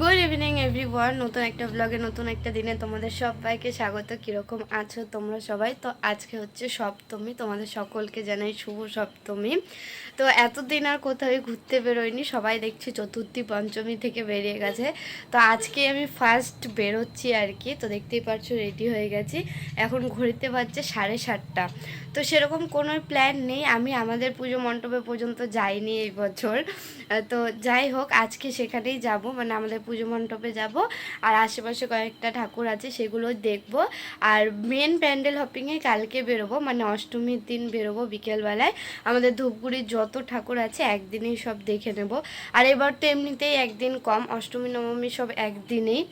Good evening everyone নতুন একটা ব্লগে নতুন একটা দিনে তোমাদের সবাইকে স্বাগত। কীরকম আছো তোমরা সবাই? তো আজকে হচ্ছে সপ্তমী। তোমাদের সকলকে জানাই শুভ সপ্তমী। তো এতদিন আর কোথাও ঘুরতে বেরোয়নি সবাই দেখছি চতুর্থী পঞ্চমী থেকে বেরিয়ে গেছে। তো আজকে আমি ফার্স্ট বেরোচ্ছি আর কি, তো দেখতেই পাচ্ছ রেডি হয়ে গেছি। এখন ঘুরতে পারছে সাড়ে সাতটা। তো সেরকম কোনো প্ল্যান নেই, আমি আমাদের পুজো মণ্ডপে পর্যন্ত যাইনি এই বছর। তো যাই হোক, আজকে সেখানেই যাব মানে আমাদের পুজো মণ্ডপে যাব, আর আশেপাশে কয়েকটা ঠাকুর আছে, সেগুলো দেখব। আর মেন প্যান্ডেল হপিংয়ে কালকে বেরোবো মানে অষ্টমীর দিন বেরোবো বিকেলবেলায়। আমাদের ধূপগুড়ির যত ঠাকুর আছে, একদিনেই সব দেখে নেব। আর এবার তো এমনিতেই একদিন কম, অষ্টমী, নবমী সব একদিনেই।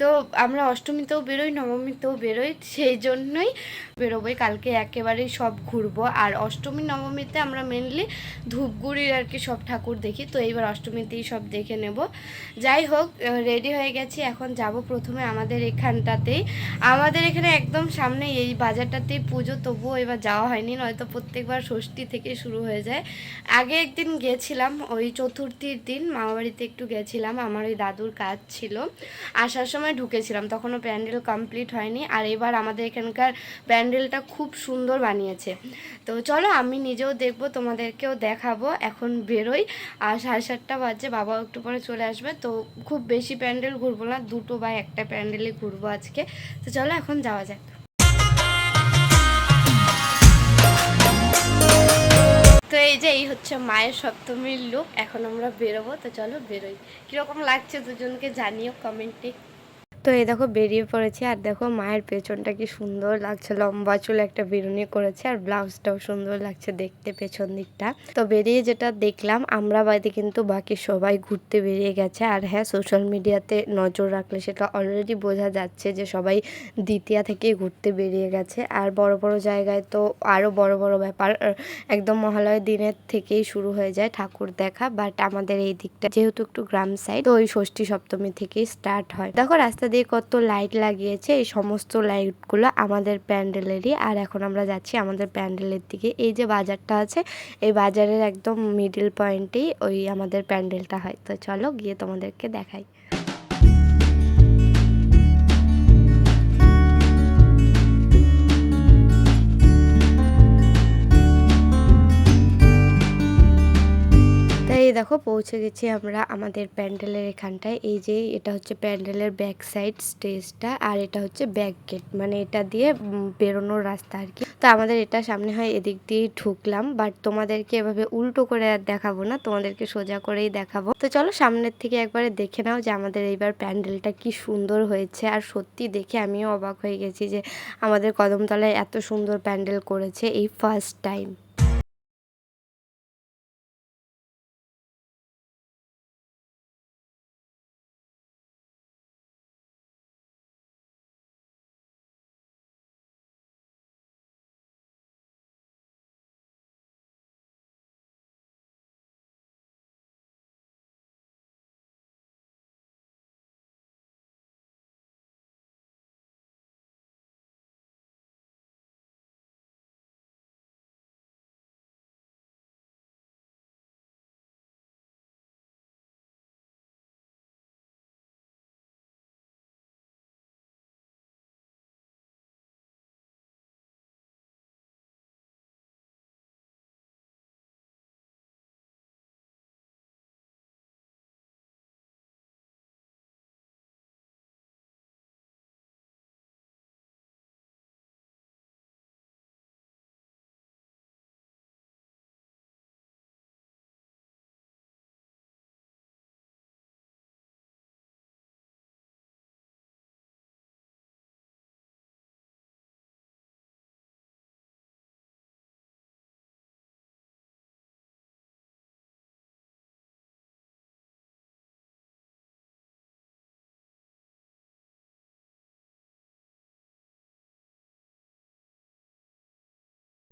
তো আমরা অষ্টমীতেও বেরোই, নবমীতেও বেরোই, সেই জন্যই বেরোবোই। কালকে একেবারেই সব ঘুরবো। আর অষ্টমী, নবমীতে আমরা মেনলি ধূপগুড়ির আর কি সব ঠাকুর দেখি। তো এইবার অষ্টমীতেই সব দেখে নেব। যাই হোক রেডি হয়ে গেছি। এখন যাব প্রথমে আমাদের এখানটাতেই। আমাদের এখানে একদম সামনে এই বাজারটাতেই পুজো, তবুও এবার যাওয়া হয়নি। নয়তো প্রত্যেকবার ষষ্ঠী থেকে শুরু হয়ে যায়। আগে একদিন গেছিলাম, ওই চতুর্থীর দিন মামাবাড়িতে একটু গেছিলাম, আমার ওই দাদুর কাজ ছিল। আসার সময় ঢুকেছিলাম, তখনও প্যান্ডেল কমপ্লিট হয়নি, আর এবার আমাদের এখানকার প্যান্ডেলটা খুব সুন্দর বানিয়েছে। তো চলো আমি নিজেও দেখব, তোমাদেরকেও দেখাবো, এখন বেরোই, আর সাড়ে সাতটা বাজে বাবা একটু পরে চলে আসবে, তো খুব বেশি প্যান্ডেল ঘুরবো না, দুটো বা একটা প্যান্ডেলে ঘুরবো আজকে। তো চলো এখন যাওয়া যাক। তো এই যে, এই হচ্ছে মায়ের সপ্তমীর লুক এখন আমরা বেরোবো, তো চলো বেরোই। কীরকম লাগছে দুজনকে জানিও কমেন্টে। তো এই দেখো বেরিয়ে পড়েছি, আর দেখো মায়ের পেছনটা কি সুন্দর লাগছে। লম্বা চুল একটা বেরুনি করেছে, আর ব্লাউজটাও সুন্দর লাগছে দেখতে পেছন দিকটা। তো বেরিয়ে যেটা দেখলাম, আমরা বাড়িতে কিন্তু বাকি সবাই ঘুরতে বেরিয়ে গেছে। আর হ্যাঁ সোশ্যাল মিডিয়াতে নজর রাখলে সেটা অলরেডি বোঝা যাচ্ছে যে সবাই দ্বিতীয়া থেকে ঘুরতে বেরিয়ে গেছে। আর বড় বড় জায়গায় তো আরও বড় বড় ব্যাপার, একদম মহালয়ের দিনের থেকেই শুরু হয়ে যায় ঠাকুর দেখা। বাট আমাদের এই দিকটা যেহেতু একটু গ্রাম সাইড তো ওই ষষ্ঠী সপ্তমী থেকেই স্টার্ট হয়। দেখো রাস্তা দিয়ে কত লাইট লাগিয়েছে, এই সমস্ত লাইটগুলো আমাদের প্যান্ডেলেরই। আর এখন আমরা যাচ্ছি আমাদের প্যান্ডেলের দিকে। এই যে বাজারটা আছে, এই বাজারের একদম মিডিল পয়েন্টেই ওই আমাদের প্যান্ডেলটা হয়। তো চলো গিয়ে তোমাদেরকে দেখাই। এই দেখো পৌঁছে গেছি আমরা আমাদের প্যান্ডেলের এখানটায়। এই যে এটা হচ্ছে প্যান্ডেলের ব্যাক সাইড স্টেজটা আর এটা হচ্ছে ব্যাক গেট মানে এটা দিয়ে বেরোনোর রাস্তা আর কি। তো আমাদের এটা সামনে হয় এদিক দিয়েই ঢুকলাম বাট তোমাদেরকে এভাবে উল্টো করে আর দেখাবো না, তোমাদেরকে সোজা করেই দেখাবো। তো চলো সামনের থেকে একবারে দেখে নাও যে আমাদের এইবার প্যান্ডেলটা কি সুন্দর হয়েছে। আর সত্যি দেখে আমিও অবাক হয়ে গেছি যে আমাদের কদমতলায় এত সুন্দর প্যান্ডেল করেছে এই ফার্স্ট টাইম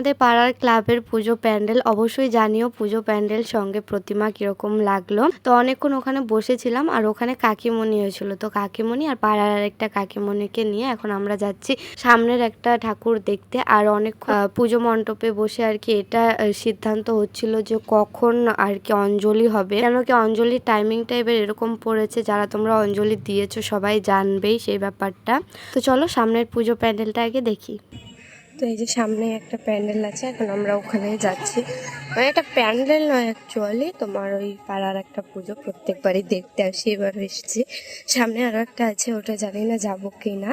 আমাদের পাড়ার ক্লাবের পুজো প্যান্ডেল, অবশ্যই জানিও পুজো প্যান্ডেল সঙ্গে প্রতিমা কীরকম লাগল। তো অনেকক্ষণ ওখানে বসেছিলাম আর ওখানে কাকিমণি হয়েছিল। তো কাকিমণি আর পাড়ার আরেকটা কাকিমণিকে নিয়ে এখন আমরা যাচ্ছি সামনের একটা ঠাকুর দেখতে। আর অনেক পুজো মণ্ডপে বসে আর কি এটা সিদ্ধান্ত হচ্ছিল যে কখন আর কি অঞ্জলি হবে। কেন কি অঞ্জলির টাইমিংটা এবার এরকম পড়েছে, যারা তোমরা অঞ্জলি দিয়েছ সবাই জানবেই সেই ব্যাপারটা। তো চলো সামনের পুজো প্যান্ডেলটা আগে দেখি। তো এই যে সামনে একটা প্যান্ডেল আছে, এখন আমরা ওখানে যাচ্ছি। মানে একটা প্যান্ডেল নয় অ্যাকচুয়ালি তোমার ওই পাড়ার একটা পুজো, প্রত্যেকবারই দেখতে আসি, এবার এসেছি। সামনে আরও একটা আছে, ওটা জানি না যাব কি না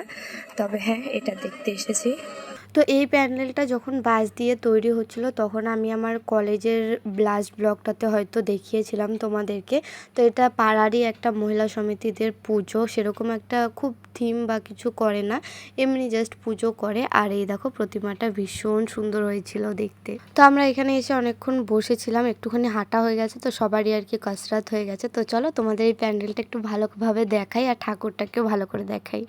তবে হ্যাঁ এটা দেখতে এসেছি। তো এই প্যান্ডেলটা যখন বাঁশ দিয়ে তৈরি হচ্ছিল, তখন আমি আমার কলেজের ব্লাস্ট ব্লগটাতে হয়তো দেখিয়েছিলাম তোমাদেরকে। তো এটা পাড়ারই একটা মহিলা সমিতিদের পুজো, সেরকম একটা খুব থিম বা কিছু করে না, এমনি জাস্ট পুজো করে। আর এই দেখো, প্রতিমাটা ভীষণ সুন্দর হয়েছিল দেখতে। তো আমরা এখানে এসে অনেকক্ষণ বসেছিলাম, একটুখানি হাঁটা হয়ে গেছে, তো সবারই আর কি কসরত হয়ে গেছে। তো চলো তোমাদের এই প্যান্ডেলটা একটু ভালোভাবে দেখাই, আর ঠাকুরটাকেও ভালো করে দেখাই।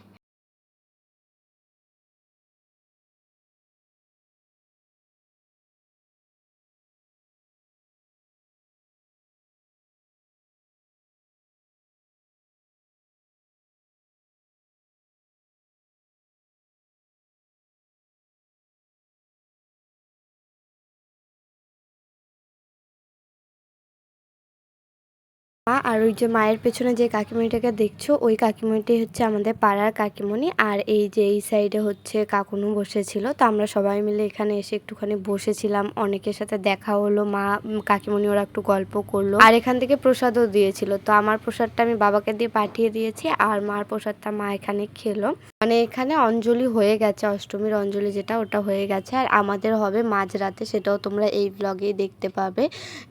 মা আর ওই যে মায়ের পেছনে যে কাকিমণিটাকে দেখছ, ওই কাকিমণিটি হচ্ছে আমাদের পাড়ার কাকিমণি। আর এই যে এই সাইডে হচ্ছে কাকুনু বসেছিল। তো আমরা সবাই মিলে এখানে এসে একটুখানি বসেছিলাম। অনেকের সাথে দেখা হলো, মা, কাকিমণি ওরা একটু গল্প করল। আর এখান থেকে প্রসাদও দিয়েছিল। তো আমার প্রসাদটা আমি বাবাকে দিয়ে পাঠিয়ে দিয়েছি। আর মার প্রসাদটা মা এখানে খেলো। মানে এখানে অঞ্জলি হয়ে গেছে, অষ্টমীর অঞ্জলি যেটা, ওটা হয়ে গেছে। আর আমাদের হবে মাঝরাতে, সেটাও তোমরা এই ব্লগেই দেখতে পাবে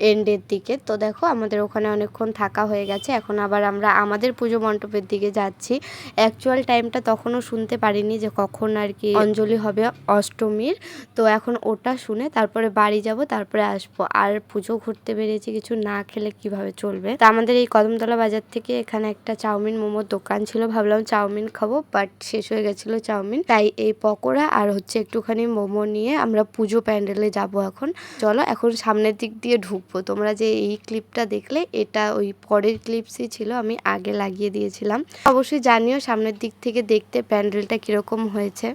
এন্ডের দিকে। তো দেখো, আমাদের ওখানে অনেকক্ষণ থাকা হয়ে গেছে। এখন আবার আমরা আমাদের পুজো মণ্ডপের দিকে যাচ্ছি। অ্যাকচুয়াল টাইমটা তখনও শুনতে পারিনি যে কখন আর কি অঞ্জলি হবে অষ্টমীর। তো এখন ওটা শুনে তারপরে বাড়ি যাব, তারপরে আসব। আর পুজো ঘুরতে বেরিয়েছি, কিছু না খেলে কীভাবে চলবে? তো আমাদের এই কদমতলা বাজার থেকে এখানে একটা চাউমিন মোমোর দোকান ছিল। ভাবলাম চাউমিন খাব বাট শেষ হয়ে গেছিল চাউমিন। তাই এই পকোড়া আর হচ্ছে একটুখানি মোমো নিয়ে আমরা পুজো প্যান্ডেলে যাব এখন। চলো এখন সামনের দিক দিয়ে ঢুকবো। তোমরা যে এই ক্লিপটা দেখলে, এটা ওই পরের ক্লিপসই ছিল, আমি আগে লাগিয়ে দিয়েছিলাম। অবশ্যই জানিও সামনের দিক থেকে দেখতে প্যান্ডেলটা কীরকম হয়েছে।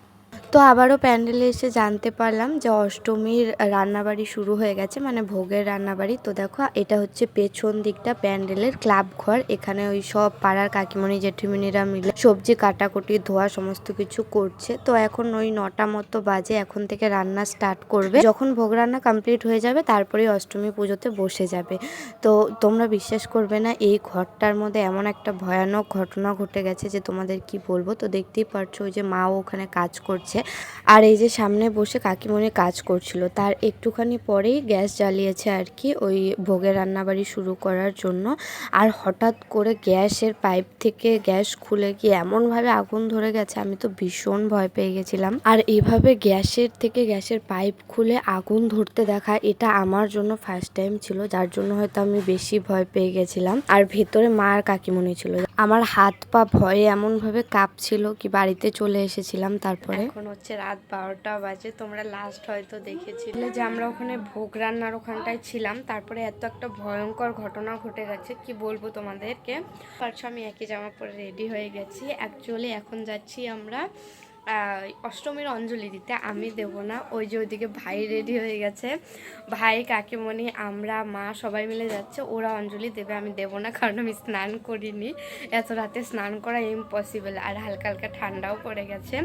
তো আবারও প্যান্ডেলে এসে জানতে পারলাম যে অষ্টমীর রান্নাবাড়ি শুরু হয়ে গেছে মানে ভোগের রান্নাবাড়ি। তো দেখো, এটা হচ্ছে পেছন দিকটা প্যান্ডেলের ক্লাব ঘর। এখানে ওই সব পাড়ার কাকিমণি জেঠিমণিরা মিলে সবজি, কাটাকুটি, ধোয়া সমস্ত কিছু করছে। তো এখন ওই নটা মতো বাজে, এখন থেকে রান্না স্টার্ট করবে। যখন ভোগ রান্না কমপ্লিট হয়ে যাবে, তারপরেই অষ্টমী পুজোতে বসে যাবে। তো তোমরা বিশ্বাস করবে না, এই ঘরটার মধ্যে এমন একটা ভয়ানক ঘটনা ঘটে গেছে যে তোমাদের কি বলব? তো দেখতেই পারছ ওই যে মাও ওখানে কাজ করছে। আর এই যে সামনে বসে কাকিমণি কাজ করছিল, তার একটুখানি পরেই গ্যাস জ্বালিয়েছে আর কি ওই ভোগের রান্নাবাড়ি শুরু করার জন্য। আর হঠাৎ করে গ্যাসের পাইপ থেকে গ্যাস খুলে গিয়ে এমনভাবে আগুন ধরে গেছে আমি তো ভীষণ ভয় পেয়ে গেছিলাম। আর এইভাবে গ্যাসের থেকে গ্যাসের পাইপ খুলে আগুন ধরতে দেখা এটা আমার জন্য ফার্স্ট টাইম ছিল, যার জন্য হয়তো আমি বেশি ভয় পেয়ে গেছিলাম। আর ভেতরে মা আর কাকিমণি ছিল। আমার হাত পা ভয়ে এমনভাবে কাঁপছিল কি বাড়িতে চলে এসেছিলাম তারপরে। হচ্ছে রাত বারোটা বাজে, তোমরা লাস্ট হয়তো দেখেছিলে যে আমরা ওখানে ভোগ রান্নার ওখানটায় ছিলাম। তারপরে এত একটা ভয়ঙ্কর ঘটনা ঘটে গেছে, কি বলব তোমাদেরকে? পারছ আমি একই জামা পরে রেডি হয়ে গেছি। অ্যাকচুয়ালি এখন যাচ্ছি আমরা অষ্টমীর অঞ্জলি দিতে আমি দেব না। ওই যে ওইদিকে ভাই রেডি হয়ে গেছে। ভাই, কাকিমণি, আমরা, মা সবাই মিলে যাচ্ছে। ওরা অঞ্জলি দেবে, আমি দেব না, কারণ আমি স্নান করিনি। এত রাতে স্নান করা ইম্পসিবল আর হালকা হালকা ঠান্ডাও পড়ে গেছে।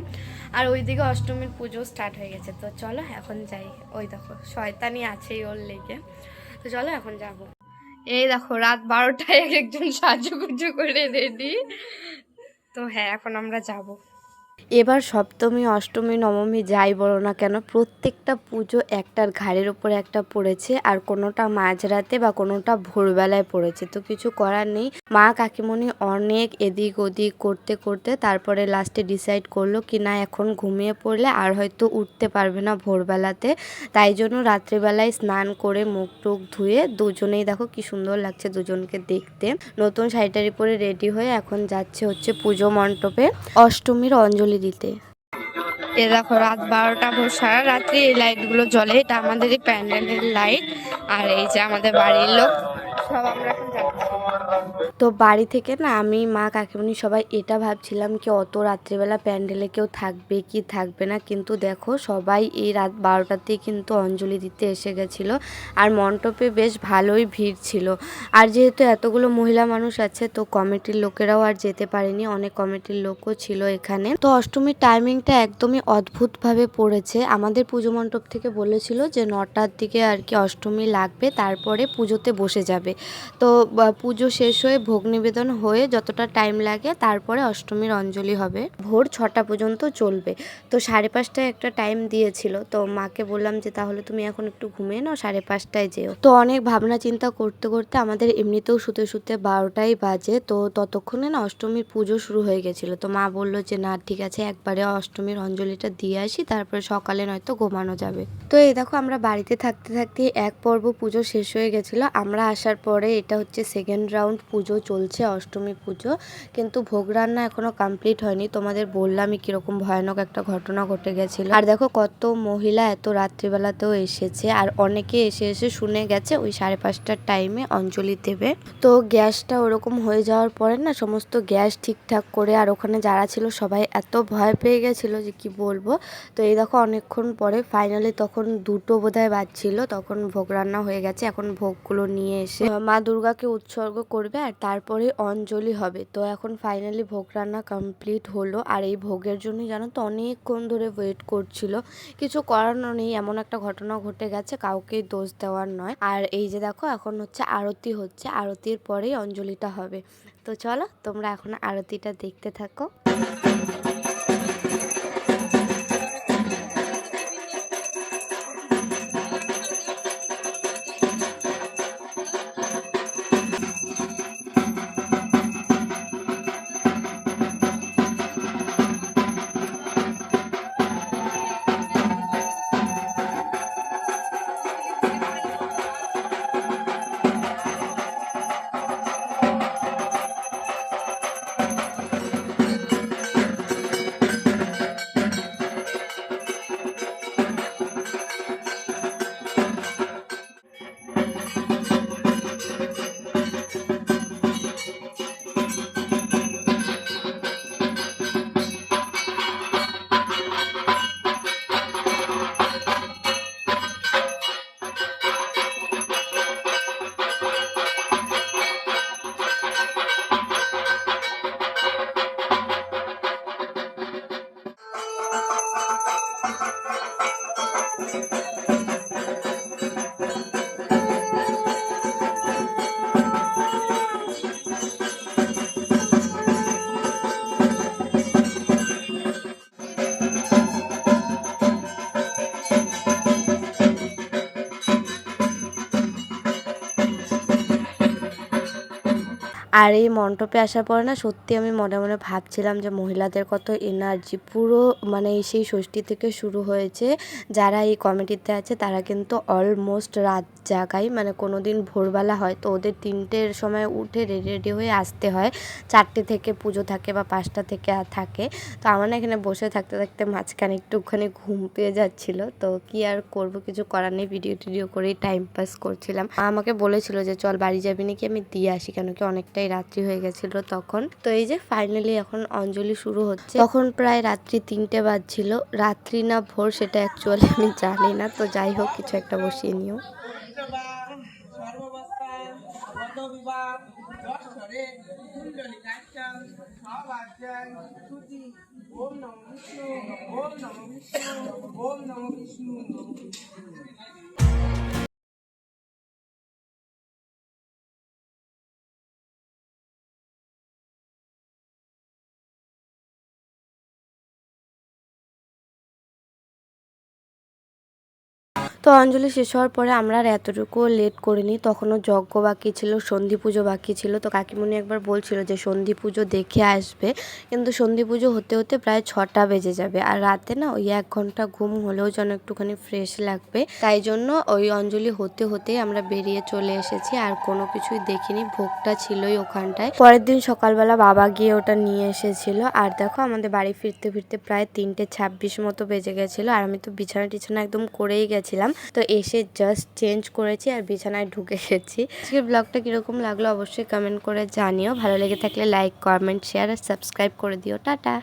আর ওইদিকে অষ্টমীর পুজো স্টার্ট হয়ে গেছে। তো চলো, এখন যাই। ওই দেখো, শয়তানি আছেই ওর লেগে। তো চলো, এখন যাব। এই দেখো, রাত বারোটায় এক একজন সাজুগুজু করে রেডি তো হ্যাঁ এখন আমরা যাব। এবার সপ্তমী, অষ্টমী, নবমী যাই বলো না কেন, প্রত্যেকটা পুজো একটার ঘাড়ের উপরে একটা পড়েছে আর কোনোটা মাঝরাতে বা কোনোটা ভোরবেলায় পড়েছে। তো কিছু করার নেই। মা কাকিমণি অনেক এদিক ওদিক করতে করতে তারপরে লাস্টে ডিসাইড করল কি না এখন ঘুমিয়ে পড়লে আর হয়তো উঠতে পারবে না ভোরবেলাতে। তাই জন্য রাত্রিবেলায় স্নান করে মুখ টুক ধুয়ে দুজনেই দেখো কি সুন্দর লাগছে দুজনকে দেখতে। নতুন শাড়িটারি পরে রেডি হয়ে এখন যাচ্ছে হচ্ছে পুজো মণ্ডপে। অষ্টমীর অঞ্জলি দিতে। এ দেখো, রাত বারোটা ভোর, সারা রাত্রি এই লাইটগুলো জ্বলে। এটা আমাদের প্যান্ডেল প্যান্ডেলের লাইট আর এই যে আমাদের বাড়ির লোক, সব আমরা তো বাড়ি থেকে না আমি মা কাকিমণি সবাই এটা ভাবছিলাম কি অত রাত্রিবেলা প্যান্ডেলে কেউ থাকবে কি থাকবে না। কিন্তু দেখো সবাই এই রাত বারোটাতেই কিন্তু অঞ্জলি দিতে এসে গেছিল আর মণ্ডপে বেশ ভালোই ভিড় ছিল। আর যেহেতু এতগুলো মহিলা মানুষ আছে তো কমিটির লোকেরাও আর যেতে পারেনি, অনেক কমিটির লোকও ছিল এখানে। তো অষ্টমীর টাইমিংটা একদমই অদ্ভুতভাবে পড়েছে। আমাদের পুজো মণ্ডপ থেকে বলেছিল যে নটার দিকে আর কি অষ্টমী লাগবে, তারপরে পুজোতে বসে যাবে। তো পুজো শেষ হয়ে ভোগ নিবেদন হয়ে যতটা টাইম লাগে তারপরে অষ্টমীর অঞ্জলি হবে। ভোর ছটা পর্যন্ত চলবে। তো সাড়ে পাঁচটায় একটা টাইম দিয়েছিল। তো মাকে বললাম যে, তাহলে তুমি এখন একটু ঘুমিয়ে নাও, সাড়ে পাঁচটায় যেও। তো অনেক ভাবনা চিন্তা করতে করতে আমাদের এমনিতেও শুতে শুতে বারোটাই বাজে। তো ততক্ষণে না অষ্টমীর পুজো শুরু হয়ে গেছিল। তো মা বলল যে, না, ঠিক আছে, একবারে অষ্টমীর অঞ্জলিটা দিয়ে আসি, তারপরে সকালে নয়তো ঘুমানো যাবে। তো এই দেখো আমরা বাড়িতে থাকতে থাকতে এক পর্ব পুজো শেষ হয়ে গেছিল। আমরা আসার পরে এটা হচ্ছে সেকেন্ড রাউন্ড পুজো, চলছে অষ্টমী পুজো, কিন্তু ভোগ রান্না এখনও কমপ্লিট হয়নি। তোমাদের বললামই কীরকম ভয়ানক একটা ঘটনা ঘটে গেছিল। আর দেখো কত মহিলা এত রাত্রিবেলাতেও এসেছে, আর অনেকে এসে এসে শুনে গেছে ওই সাড়ে পাঁচটার টাইমে অঞ্জলি দেবে। তো গ্যাসটা ওরকম হয়ে যাওয়ার পরে না সমস্ত গ্যাস ঠিকঠাক করে, আর ওখানে যারা ছিল সবাই এত ভয় পেয়ে গেছিল যে কি বলব। তো এই দেখো অনেকক্ষণ পরে ফাইনালি তখন দুটো বোধহয় বাজছিল, তখন ভোগ রান্না হয়ে গেছে, এখন ভোগগুলো নিয়ে এসে মা দুর্গাকে উৎসর্গ করবে আর তারপরে অঞ্জলি হবে। তো এখন ফাইনালি ভোগ রান্না কমপ্লিট হলো। আর এই ভোগের জন্য জানো তো অনেকক্ষণ ধরে ওয়েট করছিল। কিছু করানো নেই, এমন একটা ঘটনা ঘটে গেছে, কাউকে দোষ দেওয়ার নয়। আর এই যে দেখো, এখন হচ্ছে আরতি হচ্ছে, আরতির পরেই অঞ্জলিটা হবে। তো চলো, তোমরা এখন আরতিটা দেখতে থাকো। আর এই মণ্ডপে আসার পরে না সত্যি আমি মনে মনে ভাবছিলাম যে মহিলাদের কত এনার্জি পুরো মানে সেই ষষ্ঠী থেকে শুরু হয়েছে। যারা এই কমিটিতে আছে তারা কিন্তু অলমোস্ট রাত জাগায় মানে কোনো দিন ভোরবেলা হয় তো ওদের তিনটের সময় উঠে রেডি রেডি হয়ে আসতে হয়। চারটে থেকে পুজো থাকে বা পাঁচটা থেকে থাকে। তো আমার না এখানে বসে থাকতে থাকতে মাঝখানে একটুখানি ঘুম পেয়ে যাচ্ছিল। তো কি আর করব, কিছু করার নেই ভিডিও টিডিও করেই টাইম পাস করছিলাম। আমাকে বলেছিল যে, চল বাড়ি যাবি নাকি আমি দিয়ে আসি? কেন কি অনেকটাই রাত্রি হয়ে গেছিল তখন। তো এই যে ফাইনালি এখন অঞ্জলি শুরু হচ্ছে। তখন প্রায় রাত্রি তিনটে বাজছিল। রাত্রি না ভোর সেটা অ্যাকচুয়ালি আমি জানি না। তো যাই হোক, কিছু একটা বসিয়ে নিও। ওম নমো বিষ্ণু ওম নমো বিষ্ণু ওম নমো বিষ্ণু তো অঞ্জলি শেষ হওয়ার পরে আমরা আর এতটুকুও লেট করিনি। তখনও যজ্ঞ বাকি ছিল, সন্ধি পুজো বাকি ছিল। তো কাকিমণি একবার বলছিল যে সন্ধি পুজো দেখে আসবে। কিন্তু সন্ধি পুজো হতে হতে প্রায় ছটা বেজে যাবে। আর রাতে না ওই এক ঘণ্টা ঘুম হলেও যেন একটুখানি ফ্রেশ লাগবে। তাই জন্য ওই অঞ্জলি হতে হতেই আমরা বেরিয়ে চলে এসেছি। আর কোনো কিছুই দেখিনি। ভোগটা ছিলই ওখানটায়। পরের দিন সকালবেলা বাবা গিয়ে ওটা নিয়ে এসেছিল। আর দেখো আমাদের বাড়ি ফিরতে ফিরতে প্রায় তিনটে ছাব্বিশ মতো বেজে গেছিল। আর আমি তো বিছানা টিছানা একদম করেই গেছিলাম। তো এসে জাস্ট চেঞ্জ করেছি আর বিছানায় ঢুকে গেছি। আজকের ব্লগটা কীরকম লাগল অবশ্যই কমেন্ট করে জানিও। ভালো লেগে থাকলে লাইক কমেন্ট শেয়ার আর সাবস্ক্রাইব করে দিও। টাটা!